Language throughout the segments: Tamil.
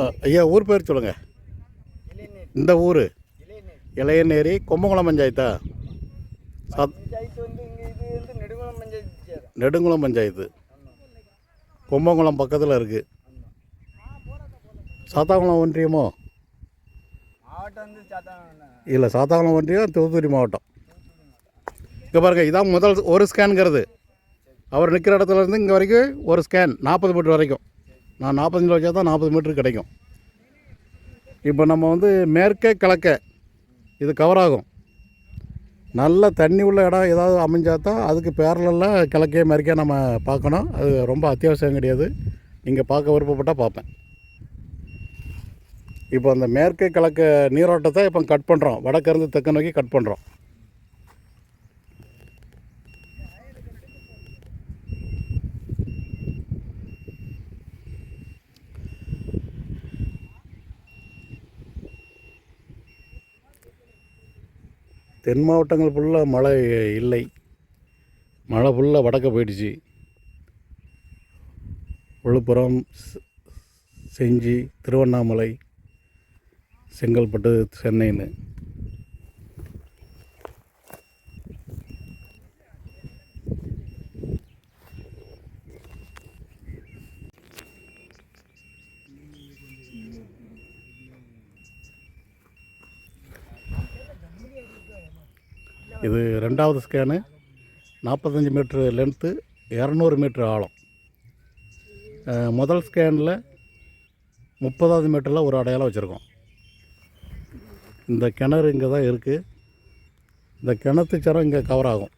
ஆ, ஐயா ஊர் பேர் சொல்லுங்கள் இந்த ஊர்? இளையநேரி கொம்பங்குளம் பஞ்சாயத்தா? சாத் நெடுங்குளம் பஞ்சாயத்து. சேரும் கொம்பங்குளம் பக்கத்தில் இருக்குது சாத்தாங்குளம் ஒன்றியமோ? இல்லை சாத்தாங்குளம் ஒன்றியம் தூத்துக்குடி மாவட்டம். இங்கே பாருங்கள் இதான் முதல் ஒரு ஸ்கேனுங்கிறது அவர் நிற்கிற இடத்துல இருந்து இங்கே வரைக்கும் ஒரு ஸ்கேன் நாற்பது மீட்டர் வரைக்கும். நான் நாற்பத்தஞ்சு வச்சா தான் நாற்பது மீட்ரு கிடைக்கும். இப்போ நம்ம வந்து மேற்கே கிழக்க இது கவர் ஆகும். நல்ல தண்ணி உள்ள இடம் ஏதாவது அமைஞ்சா தான் அதுக்கு பேரலில் கிழக்கே மேற்கே நம்ம பார்க்கணும். அது ரொம்ப அத்தியாவசியம் கிடையாது. நீங்கள் பார்க்க விருப்பப்பட்டால் பார்ப்பேன். இப்போ அந்த மேற்கே கிழக்கு நீரோட்டத்தை இப்போ கட் பண்ணுறோம் வடக்கிருந்து தெற்கு நோக்கி கட் பண்ணுறோம் தென் மாவட்டங்கள் ஃபுல்லாக மழை இல்லை. மழை ஃபுல்லாக வடக்க போயிடுச்சு. விழுப்புரம் செஞ்சி திருவண்ணாமலை செங்கல்பட்டு சென்னைன்னு. இது ரெண்டாவது ஸ்கேனு நாற்பத்தஞ்சு மீட்ரு லென்த்து இரநூறு மீட்ரு ஆழம். முதல் ஸ்கேனில் முப்பதாவது மீட்டரில் ஒரு அடையாளம் வச்சுருக்கோம். இந்த கிணறு இங்கே தான் இருக்குது இந்த கிணத்து சரம் இங்கே கவர் ஆகும்.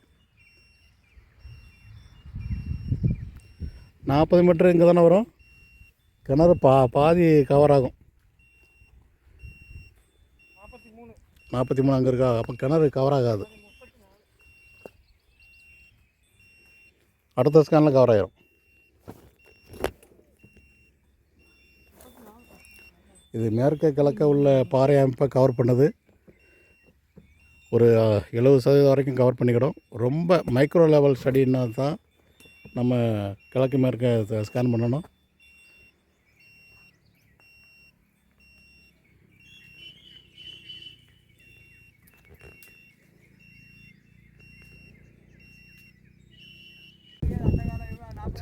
நாற்பது மீட்ரு இங்கே தானே வரும்? கிணறு பா பாதி கவர் ஆகும். நாற்பத்தி மூணு. நாற்பத்தி மூணு அங்கே இருக்கா? அப்போ கிணறு கவர் ஆகாது. அடுத்த ஸ்கேனில் கவர் ஆயிரும். இது மேற்க கிழக்க உள்ள பாறை அமைப்பை கவர் பண்ணுது. ஒரு எழுபது சதவீதம் வரைக்கும் கவர் பண்ணிக்கிடும். ரொம்ப மைக்ரோ லெவல் ஸ்டடின்னா தான் நம்ம கிழக்கு மேற்க ஸ்கேன் பண்ணணும்.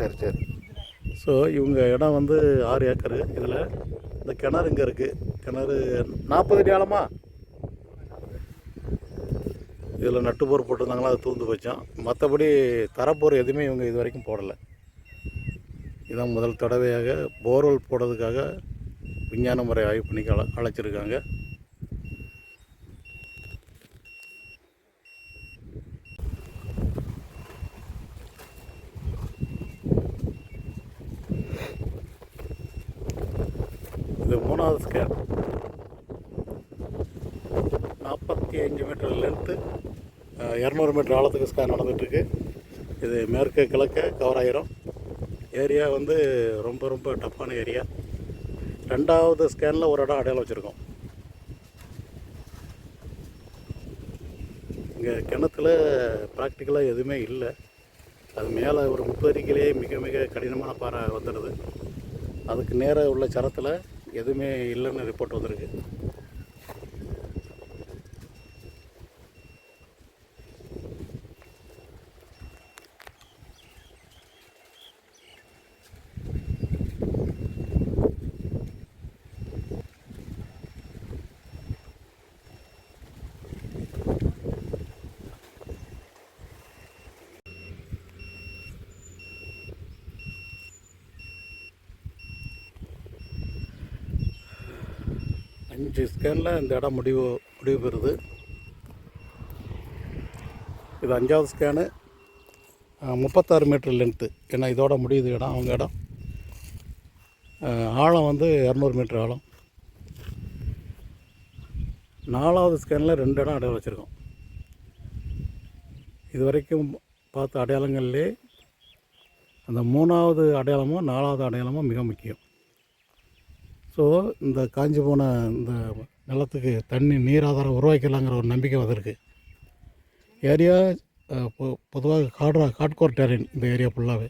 சரி சரி. ஸோ இவங்க இடம் வந்து ஆறு ஏக்கரு. இதில் இந்த கிணறு இங்கே இருக்குது கிணறு நாற்பது அடி ஆழமா? இதில் நட்டுப்போர் போட்டிருந்தாங்களா? அது தூந்து போச்சான் மற்றபடி தரப்போர் எதுவுமே இவங்க இது வரைக்கும் போடலை. இதான் முதல் தடவையாக போர்வெல் போடுறதுக்காக விஞ்ஞான முறை ஆய்வு பண்ணி அழ அழைச்சிருக்காங்க. இது மூணாவது ஸ்கேன் நாற்பத்தி அஞ்சு மீட்டர் லென்த்து இரநூறு மீட்டர் ஆழத்துக்கு ஸ்கேன் நடந்துகிட்ருக்கு இது மேற்கு கிழக்க கவர் ஆயிரும் ஏரியா வந்து ரொம்ப ரொம்ப டஃப்பான ஏரியா ரெண்டாவது ஸ்கேனில் ஒரு இடம் அடையாளம் வச்சுருக்கோம். இங்கே கிணத்துல ப்ராக்டிக்கலாக எதுவுமே இல்லை. அது மேலே ஒரு முப்பது அடிக்கிலே மிக மிக கடினமான பாறை வந்துடுது. அதுக்கு நேராக உள்ள சரத்தில் எதுவுமே இல்லைன்னு ரிப்போர்ட் வந்திருக்கு. அஞ்சு ஸ்கேனில் இந்த இடம் முடிவு முடிவு பெறுது. இது அஞ்சாவது ஸ்கேனு முப்பத்தாறு மீட்டர் லென்த்து ஏன்னா இதோட முடியுது இடம் அவங்க இடம். ஆழம் வந்து இரநூறு மீட்டர் ஆழம். நாலாவது ஸ்கேனில் ரெண்டு இடம் அடையாளம் வச்சுருக்கோம். இது வரைக்கும் பார்த்த அடையாளங்கள்லே அந்த மூணாவது அடையாளமும் நாலாவது அடையாளமும் மிக முக்கியம். ஸோ இந்த காஞ்சி போன இந்த நிலத்துக்கு தண்ணி நீர் ஆதாரம் உருவாக்கலாங்கிற ஒரு நம்பிக்கை வந்திருக்கு. ஏரியா பொதுவாக காட்ரா காட்கோர் டெரின் இந்த ஏரியா ஃபுல்லாகவே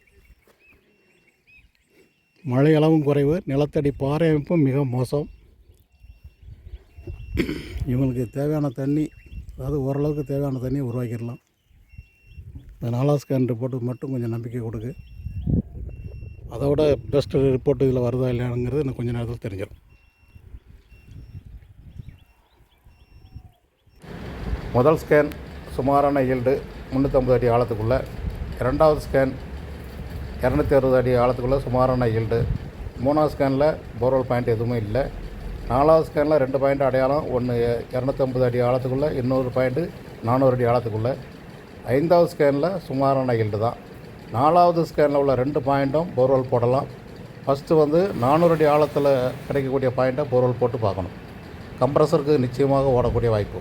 மழை அளவும் குறைவு நிலத்தடி பாறை அமைப்பும் மிக மோசம். இவங்களுக்கு தேவையான தண்ணி அதாவது ஓரளவுக்கு தேவையான தண்ணியை உருவாக்கிடலாம். இந்த நாலாவது ரிப்போர்ட்டுக்கு மட்டும் கொஞ்சம் நம்பிக்கை கொடுக்கு அதோட பெஸ்ட் ரிப்போர்ட் இதில் வருதா இல்லையாங்கிறது எனக்கு கொஞ்சம் நேரத்தில் தெரிஞ்சிடும் முதல் ஸ்கேன் சுமாரான ஈல்டு முந்நூற்றம்பது அடி ஆழத்துக்குள்ளே இரண்டாவது ஸ்கேன் இரநூத்தி அறுபது அடி ஆழத்துக்குள்ளே சுமாரான ஈல்டு மூணாவது ஸ்கேனில் போர்வல் பாயிண்ட் எதுவுமே இல்லை. நாலாவது ஸ்கேனில் ரெண்டு பாயிண்ட் அடையாளம் ஒன்று இரநூத்தம்பது அடி ஆழத்துக்குள்ளே இன்னொரு பாயிண்ட்டு நானூறு அடி ஆழத்துக்குள்ளே. ஐந்தாவது ஸ்கேனில் சுமாரான ஈல்டு தான். நாலாவது ஸ்கேனில் உள்ள ரெண்டு பாயிண்ட்டும் போர்வெல் போடலாம். ஃபஸ்ட்டு வந்து நானூறு அடி ஆழத்தில் கிடைக்கக்கூடிய பாயிண்ட்டை போர்வெல் போட்டு பார்க்கணும். கம்ப்ரஸருக்கு நிச்சயமாக ஓடக்கூடிய வாய்ப்பு.